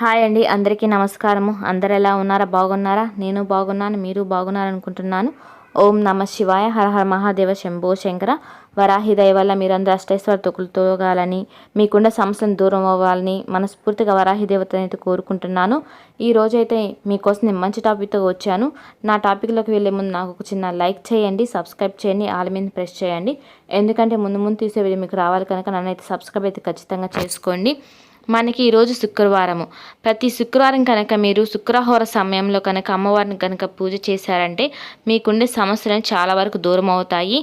Hi అండి అందరికీ నమస్కారము. అందరు ఎలా ఉన్నారా? బాగున్నారా? నేను బాగున్నాను మీరు బాగున్నారనుకుంటున్నాను. ఓం నమ శివాయ హర హర మహాదేవ శంభో శంకర. వరాహి వల్ల మీరందరూ అష్టైశ్వర తొగులుతోగాలని మీకున్న సమస్యలను దూరం అవ్వాలని మనస్ఫూర్తిగా వరాహి దేవతనైతే కోరుకుంటున్నాను. ఈ రోజైతే మీకోసం నేను మంచి టాపిక్తో వచ్చాను. నా టాపిక్లోకి వెళ్ళే ముందు నాకు ఒక చిన్న లైక్ చేయండి సబ్స్క్రైబ్ చేయండి ఆల్ మీద ప్రెస్ చేయండి. ఎందుకంటే ముందు ముందు తీసే వీడియో మీకు రావాలి కనుక నన్ను అయితే సబ్స్క్రైబ్ అయితే ఖచ్చితంగా చేసుకోండి. మనకి ఈరోజు శుక్రవారము. ప్రతి శుక్రవారం కనుక మీరు శుక్రహోర సమయంలో కనుక అమ్మవారిని కనుక పూజ చేశారంటే మీకుండే సమస్యలను చాలా వరకు దూరం అవుతాయి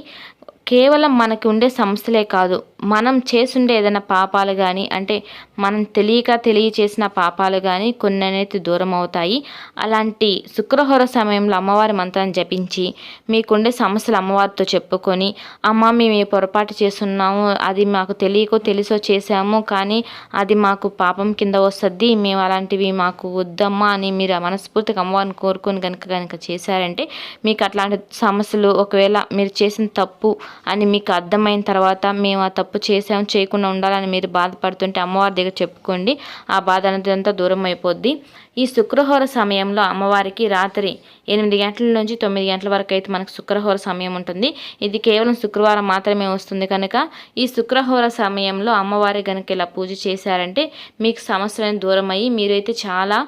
కేవలం మనకు ఉండే సమస్యలే కాదు మనం చేసుండే ఏదైనా పాపాలు కానీ అంటే మనం తెలియక తెలియచేసిన పాపాలు కానీ కొన్ని అనేది దూరం అవుతాయి. అలాంటి శుక్రహోర సమయంలో అమ్మవారి మంత్రాన్ని జపించి మీకుండే సమస్యలు అమ్మవారితో చెప్పుకొని అమ్మ మేము పొరపాటు చేస్తున్నాము అది మాకు తెలియకో తెలుసో చేసాము కానీ అది మాకు పాపం కింద వస్తుంది మేము అలాంటివి మాకు వద్దమ్మా అని మీరు మనస్ఫూర్తిగా అమ్మవారిని కోరుకొని కనుక కనుక చేశారంటే మీకు అట్లాంటి సమస్యలు ఒకవేళ మీరు చేసిన తప్పు అని మీకు అర్థమైన తర్వాత మేము ఆ తప్పు చేసాం చేయకుండా ఉండాలని మీరు బాధపడుతుంటే అమ్మవారి దగ్గర చెప్పుకోండి. ఆ బాధ అనేది దూరం అయిపోద్ది. ఈ శుక్రహోర సమయంలో అమ్మవారికి రాత్రి ఎనిమిది గంటల నుంచి తొమ్మిది గంటల వరకు అయితే మనకు శుక్రహోర సమయం ఉంటుంది. ఇది కేవలం శుక్రవారం మాత్రమే వస్తుంది కనుక ఈ శుక్రహోర సమయంలో అమ్మవారి కనుక ఇలా పూజ చేశారంటే మీకు సమస్యలను దూరం అయ్యి మీరైతే చాలా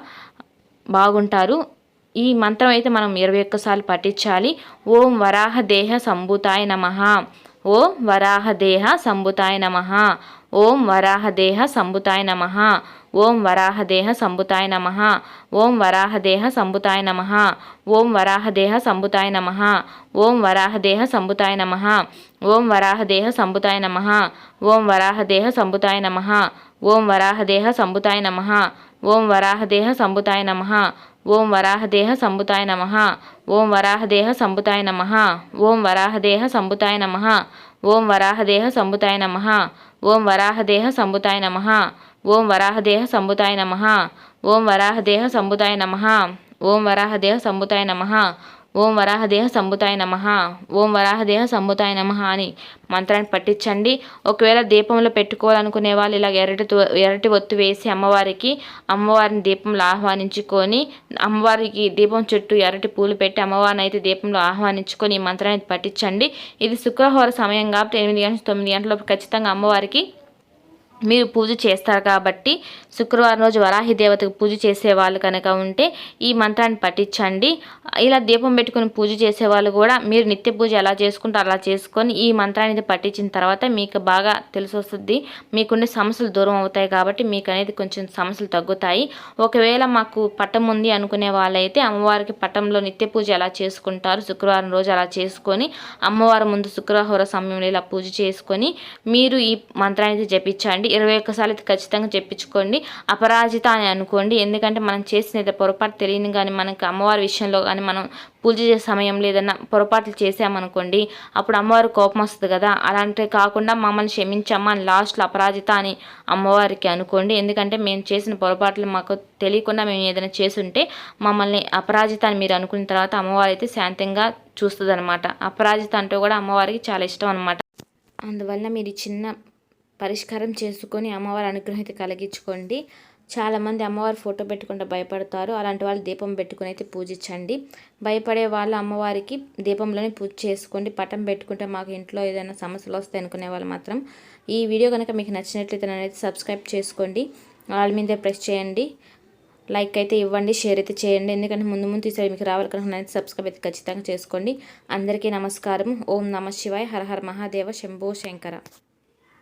బాగుంటారు. ఈ మంత్రం అయితే మనం ఇరవై ఒక్కసార్లు పఠించాలి. ఓం వరాహ దేహ సంభూతాయ నమ. ఓం వరాహదేహ సంబుతాయ నమ ఓం వరాహదేహ సంబుతాయ నమ ఓం వరాహదేహ సంబుతాయ నమ ఓం వరాహదేహ సంబుతాయ నమ ఓం వరాహదేహ సంబుతాయ నమ ఓం వరాహదేహ సంబుతాయ నమ ఓం వరాహదేహ సంబుతాయ నమ ఓం వరాహదేహ సంబుతాయ నమ ఓం వరాహదేహ సంబుతాయ నమ ఓం వరాహదేహ సంబుతాయ నమ ఓం వరాహదేహ సంబుతాయ నమ. ఓం వరాహదేహ సంబుతాయ నమ. ఓం వరాహదేహ సంబుతాయ నమ. ఓం వరాహదేహ సంబుతాయ నమ. ఓం వరాహదేహ సంబుతాయ నమ. ఓం వరాహదేహ సంబుతాయ నమ. ఓం వరాహదేహ సంబుతాయ నమ. ఓం వరాహదేహ సంబుతాయ నమ. ఓం వరాహదేహ సంభుతాయ నమ. ఓం వరాహదేహ సంభుతాయ నమ అని మంత్రాన్ని పట్టించండి ఒకవేళ దీపంలో పెట్టుకోవాలనుకునే వాళ్ళు ఇలా ఎరటి ఎరటి ఒత్తు వేసి అమ్మవారికి అమ్మవారిని దీపంలో ఆహ్వానించుకొని అమ్మవారికి దీపం చుట్టూ ఎరటి పూలు పెట్టి అమ్మవారిని అయితే దీపంలో ఆహ్వానించుకొని ఈ మంత్రాన్ని పట్టించండి ఇది శుక్రవారం సమయం కాబట్టి ఎనిమిది గంటల తొమ్మిది గంటలలోపు ఖచ్చితంగా అమ్మవారికి మీరు పూజ చేస్తారు కాబట్టి శుక్రవారం రోజు వరాహి దేవతకు పూజ చేసే వాళ్ళు కనుక ఉంటే ఈ మంత్రాన్ని పఠించండి. ఇలా దీపం పెట్టుకుని పూజ చేసే వాళ్ళు కూడా మీరు నిత్య పూజ ఎలా చేసుకుంటారో అలా చేసుకొని ఈ మంత్రాన్ని పట్టించిన తర్వాత మీకు బాగా తెలిసి వస్తుంది సమస్యలు దూరం అవుతాయి కాబట్టి మీకు అనేది కొంచెం సమస్యలు తగ్గుతాయి. ఒకవేళ మాకు పట్టం ఉంది అనుకునే వాళ్ళైతే అమ్మవారికి పట్టంలో నిత్య పూజ ఎలా చేసుకుంటారు శుక్రవారం రోజు అలా చేసుకొని అమ్మవారి ముందు శుక్రవార సమయంలో ఇలా పూజ చేసుకొని మీరు ఈ మంత్రాన్ని జపించండి. ఇరవై ఒక్కసార్లు అయితే ఖచ్చితంగా చెప్పించుకోండి. అపరాజిత అని అనుకోండి. ఎందుకంటే మనం చేసిన పొరపాటు తెలియని కానీ మనకి అమ్మవారి విషయంలో కానీ మనం పూజ చేసే సమయంలో ఏదైనా పొరపాట్లు చేసామనుకోండి అప్పుడు అమ్మవారి కోపం వస్తుంది కదా. అలాంటి కాకుండా మమ్మల్ని క్షమించమ్మా అని లాస్ట్లో అపరాజిత అని అమ్మవారికి అనుకోండి. ఎందుకంటే మేము చేసిన పొరపాట్లు మాకు తెలియకుండా మేము ఏదైనా చేసుంటే మమ్మల్ని అపరాజిత అని మీరు అనుకున్న తర్వాత అమ్మవారు అయితే శాంతంగా చూస్తుంది అనమాట అపరాజిత అంటూ కూడా అమ్మవారికి చాలా ఇష్టం అనమాట అందువల్ల మీరు చిన్న పరిష్కారం చేసుకొని అమ్మవారి అనుగ్రహం అయితే కలిగించుకోండి. చాలామంది అమ్మవారి ఫోటో పెట్టుకుంటే భయపడతారు. అలాంటి వాళ్ళు దీపం పెట్టుకుని అయితే పూజించండి. భయపడే వాళ్ళు అమ్మవారికి దీపంలోనే పూజ చేసుకోండి. పటం పెట్టుకుంటే మాకు ఇంట్లో ఏదైనా సమస్యలు వస్తాయి అనుకునే వాళ్ళు మాత్రం ఈ వీడియో కనుక మీకు నచ్చినట్లయితే నన్ను సబ్స్క్రైబ్ చేసుకోండి. వాళ్ళ మీదే ప్రెస్ చేయండి. లైక్ అయితే ఇవ్వండి షేర్ అయితే చేయండి. ఎందుకంటే ముందు ముందు తీసే మీకు రావాలి కనుక సబ్స్క్రైబ్ అయితే ఖచ్చితంగా చేసుకోండి. అందరికీ నమస్కారం. ఓం నమ శివాయ. హర హర మహాదేవ. శంభో శంకర.